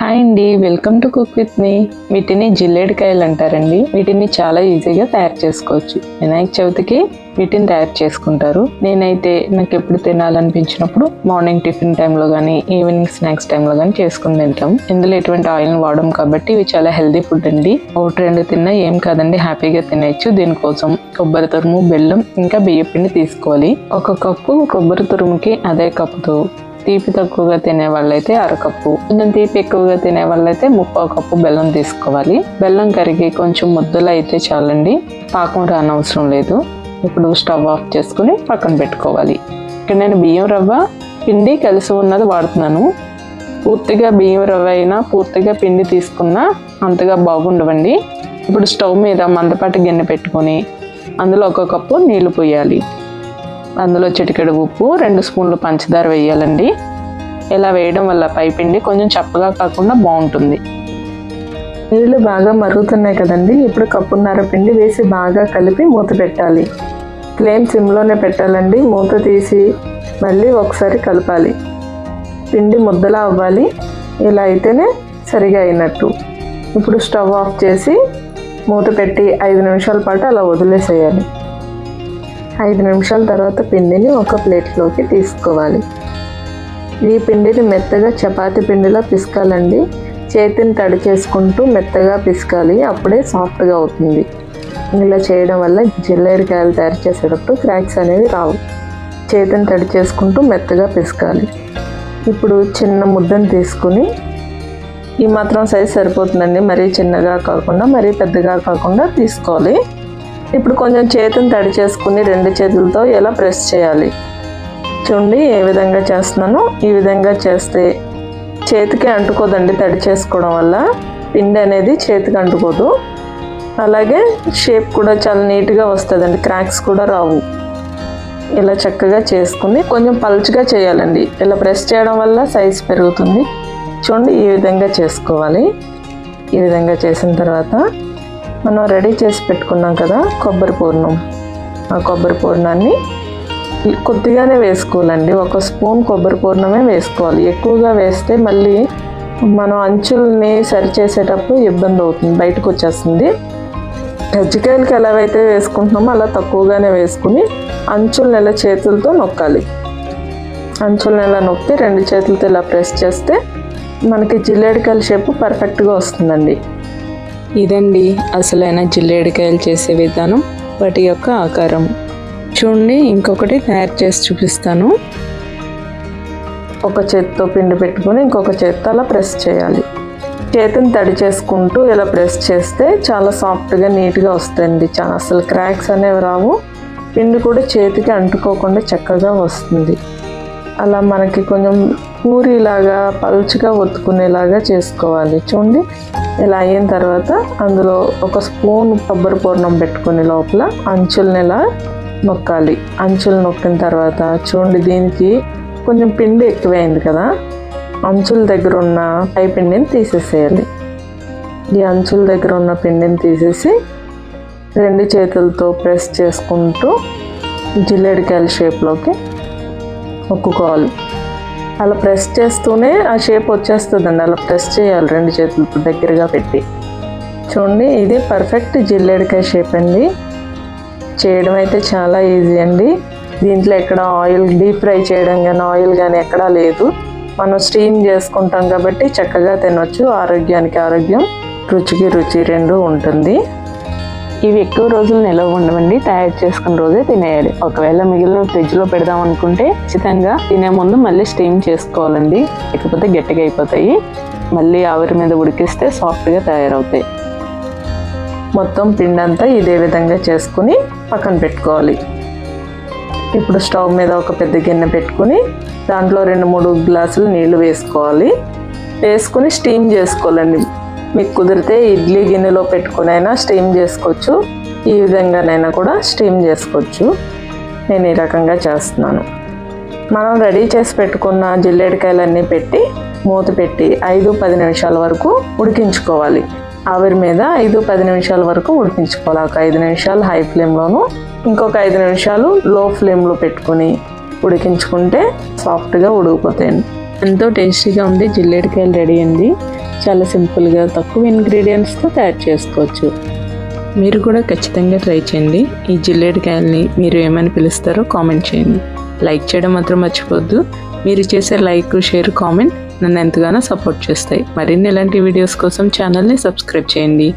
Hi అండి welcome to cook with me. వీటిని జిల్లేడికాయలు అంటారండి. వీటిని చాలా ఈజీగా తయారు చేసుకోవచ్చు. వినాయక చవితికి వీటిని తయారు చేసుకుంటారు. నేనైతే నాకు ఎప్పుడు తినాలనిపించినప్పుడు మార్నింగ్ టిఫిన్ టైంలో కానీ ఈవినింగ్ స్నాక్స్ టైంలో కానీ చేసుకుని తింటాం. ఇందులో ఎటువంటి ఆయిల్ వాడడం కాబట్టి ఇవి చాలా హెల్దీ ఫుడ్ అండి. ఒకటి రెండు తిన్నా ఏం కాదండి హ్యాపీగా తినేయచ్చు. దీనికోసం కొబ్బరి తురుము బెల్లం ఇంకా బియ్య పిండి తీసుకోవాలి. ఒక కప్పు కొబ్బరి తురుముకి అదే కప్పుతో తీపి తక్కువగా తినే వాళ్ళైతే అరకప్పు. కొంచెం తీపి ఎక్కువగా తినే వాళ్ళైతే ముప్పావు కప్పు బెల్లం తీసుకోవాలి. బెల్లం కరిగి కొంచెం ముద్దలు అయితే చాలండి. పాకం రానవసరం లేదు. ఇప్పుడు స్టవ్ ఆఫ్ చేసుకుని పక్కన పెట్టుకోవాలి. ఇక్కడ నేను బియ్యం రవ్వ పిండి కలిసి ఉన్నది వాడుతున్నాను. పూర్తిగా బియ్యం రవ్వ అయినా పూర్తిగా పిండి తీసుకున్నా అంతగా బాగుండవండి. ఇప్పుడు స్టవ్ మీద మందపాటి గిన్నె పెట్టుకొని అందులో ఒక కప్పు నీళ్ళు పోయాలి. అందులో చిటికెడు ఉప్పు రెండు స్పూన్లు పంచదార వేయాలండి. ఇలా వేయడం వల్ల పైపిండి కొంచెం చప్పగా కాకుండా బాగుంటుంది. నీళ్ళు బాగా మరుగుతున్నాయి కదండి. ఇప్పుడు కప్పున్నర పిండి వేసి బాగా కలిపి మూత పెట్టాలి. ఫ్లేమ్ సిమ్లోనే పెట్టాలండి. మూత తీసి మళ్ళీ ఒకసారి కలపాలి. పిండి ముద్దలా అవ్వాలి. ఇలా అయితేనే సరిగా అయినట్టు. ఇప్పుడు స్టవ్ ఆఫ్ చేసి మూత పెట్టి ఐదు నిమిషాల పాటు అలా వదిలేసేయాలి. ఐదు నిమిషాల తర్వాత పిండిని ఒక ప్లేట్లోకి తీసుకోవాలి. ఈ పిండిని మెత్తగా చపాతీ పిండిలా పిసకాలండి. చేతిని తడి చేసుకుంటూ మెత్తగా పిసకాలి. అప్పుడే సాఫ్ట్గా అవుతుంది. ఇలా చేయడం వల్ల జిల్లేరికాయలు తయారు చేసేటప్పుడు క్రాక్స్ అనేవి రావు. చేతిని తడి చేసుకుంటూ మెత్తగా పిసకాలి. ఇప్పుడు చిన్న ముద్దను తీసుకుని ఈ మాత్రం సైజ్ సరిపోతుందండి. మరీ చిన్నగా కాకుండా మరీ పెద్దగా కాకుండా తీసుకోవాలి. ఇప్పుడు కొంచెం చేతిని తడి చేసుకుని రెండు చేతులతో ఎలా ప్రెస్ చేయాలి? చూడండి ఏ విధంగా చేస్తున్నానో ఈ విధంగా చేస్తే చేతికి అంటుకోదండి తడి చేసుకోవడం వల్ల. పిండి అనేది చేతికి అంటుకోదు. అలాగే షేప్ కూడా చాలా నీట్గా వస్తుందండి క్రాక్స్ కూడా రావు. ఇలా చక్కగా చేసుకుని కొంచెం పలుచగా చేయాలండి. ఇలా ప్రెస్ చేయడం వల్ల సైజ్ పెరుగుతుంది. చూడండి ఈ విధంగా చేసుకోవాలి. ఈ విధంగా చేసిన తర్వాత మనం రెడీ చేసి పెట్టుకున్నాం కదా కొబ్బరి పూర్ణం. ఆ కొబ్బరి పూర్ణాన్ని కొద్దిగానే వేసుకోవాలండి. ఒక స్పూన్ కొబ్బరి పూర్ణమే వేసుకోవాలి. ఎక్కువగా వేస్తే మళ్ళీ మనం అంచుల్ని సరి చేసేటప్పుడు ఇబ్బంది అవుతుంది బయటకు వచ్చేస్తుంది. కజ్జికాయలకి ఎలాగైతే వేసుకుంటున్నామో అలా తక్కువగానే వేసుకుని అంచులను నెల చేతులతో నొక్కాలి. అంచులను నెల నొక్కి రెండు చేతులతో ఇలా ప్రెస్ చేస్తే మనకి జిల్లేడికాయల షేపు పర్ఫెక్ట్గా వస్తుందండి. ఇదండి అసలైన జిల్లేడికాయలు చేసే విధానం వాటి యొక్క ఆకారం. చూడండి ఇంకొకటి తయారు చేసి చూపిస్తాను. ఒక చేతితో పిండి పెట్టుకొని ఇంకొక చేతితో అలా ప్రెస్ చేయాలి. చేతిని తడి చేసుకుంటూ ఇలా ప్రెస్ చేస్తే చాలా సాఫ్ట్గా నీట్గా వస్తాయండి. చాలా అసలు క్రాక్స్ అనేవి రావు. పిండి కూడా చేతికి అంటుకోకుండా చక్కగా వస్తుంది. అలా మనకి కొంచెం పూరిలాగా పలుచగా ఒత్తుకునేలాగా చేసుకోవాలి. చూడండి ఇలా అయిన తర్వాత అందులో ఒక స్పూన్ కొబ్బరి పూర్ణం పెట్టుకునే లోపల అంచులని ఇలా నొక్కాలి. అంచులు నొక్కిన తర్వాత చూడండి దీనికి కొంచెం పిండి ఎక్కువైంది కదా. అంచుల దగ్గర ఉన్న పై పిండిని తీసేసేయాలి. ఈ అంచుల దగ్గర ఉన్న పిండిని తీసేసి రెండు చేతులతో ప్రెస్ చేసుకుంటూ జిల్లేడికాయల షేప్లోకి ఒక్కుకోవాలి అలా ప్రెస్ చేస్తూనే ఆ షేప్ వచ్చేస్తుందండి. అలా ప్రెస్ చేయాలి రెండు చేతులతో దగ్గరగా పెట్టి. చూడండి ఇది పర్ఫెక్ట్ జిల్లేడికాయ షేప్ అండి. చేయడం అయితే చాలా ఈజీ అండి. దీంట్లో ఎక్కడ ఆయిల్ డీప్ ఫ్రై చేయడం కానీ ఆయిల్ కానీ ఎక్కడా లేదు. మనం స్టీమ్ చేసుకుంటాం కాబట్టి చక్కగా తినొచ్చు. ఆరోగ్యానికి ఆరోగ్యం రుచికి రుచి రెండు ఉంటుంది. ఇవి ఎక్కువ రోజులు నిల్వ ఉండవండి. తయారు చేసుకున్న రోజే తినేయాలి. ఒకవేళ మిగిలిన ఫ్రిడ్జ్లో పెడదాం అనుకుంటే ఖచ్చితంగా తినే ముందు మళ్ళీ స్టీమ్ చేసుకోవాలండి. లేకపోతే గట్టిగా అయిపోతాయి. మళ్ళీ ఆవిరి మీద ఉడికిస్తే సాఫ్ట్గా తయారవుతాయి. మొత్తం పిండి అంతా ఇదే విధంగా చేసుకుని పక్కన పెట్టుకోవాలి. ఇప్పుడు స్టవ్ మీద ఒక పెద్ద గిన్నె పెట్టుకుని దాంట్లో రెండు మూడు గ్లాసులు నీళ్ళు వేసుకోవాలి. వేసుకుని స్టీమ్ చేసుకోవాలండి. మీకు కుదిరితే ఇడ్లీ గిన్నెలో పెట్టుకునైనా స్టీమ్ చేసుకోవచ్చు. ఈ విధంగానైనా కూడా స్టీమ్ చేసుకోవచ్చు. నేను ఈ రకంగా చేస్తున్నాను. మనం రెడీ చేసి పెట్టుకున్న జిల్లేడికాయలన్నీ పెట్టి మూత పెట్టి ఐదు పది నిమిషాల వరకు ఉడికించుకోవాలి. ఆవిరి మీద ఐదు పది నిమిషాల వరకు ఉడికించుకోవాలి. ఒక ఐదు నిమిషాలు హై ఫ్లేమ్లోను ఇంకొక ఐదు నిమిషాలు లో ఫ్లేమ్లో పెట్టుకొని ఉడికించుకుంటే సాఫ్ట్గా ఉడికిపోతాయండి ఎంతో టేస్టీగా ఉంది జిల్లేడికాయలు రెడీ అయింది చాలా సింపుల్గా తక్కువ ఇంగ్రీడియంట్స్తో తయారు చేసుకోవచ్చు. మీరు కూడా ఖచ్చితంగా ట్రై చేయండి. ఈ జిల్లేడికాయల్ని మీరు ఏమని పిలుస్తారో కామెంట్ చేయండి. లైక్ చేయడం మాత్రం మర్చిపోద్దు మీరు చేసే లైక్ షేర్ కామెంట్ నన్ను ఎంతగానో సపోర్ట్ చేస్తాయి. మరిన్ని ఇలాంటి వీడియోస్ కోసం ఛానల్ని సబ్స్క్రైబ్ చేయండి.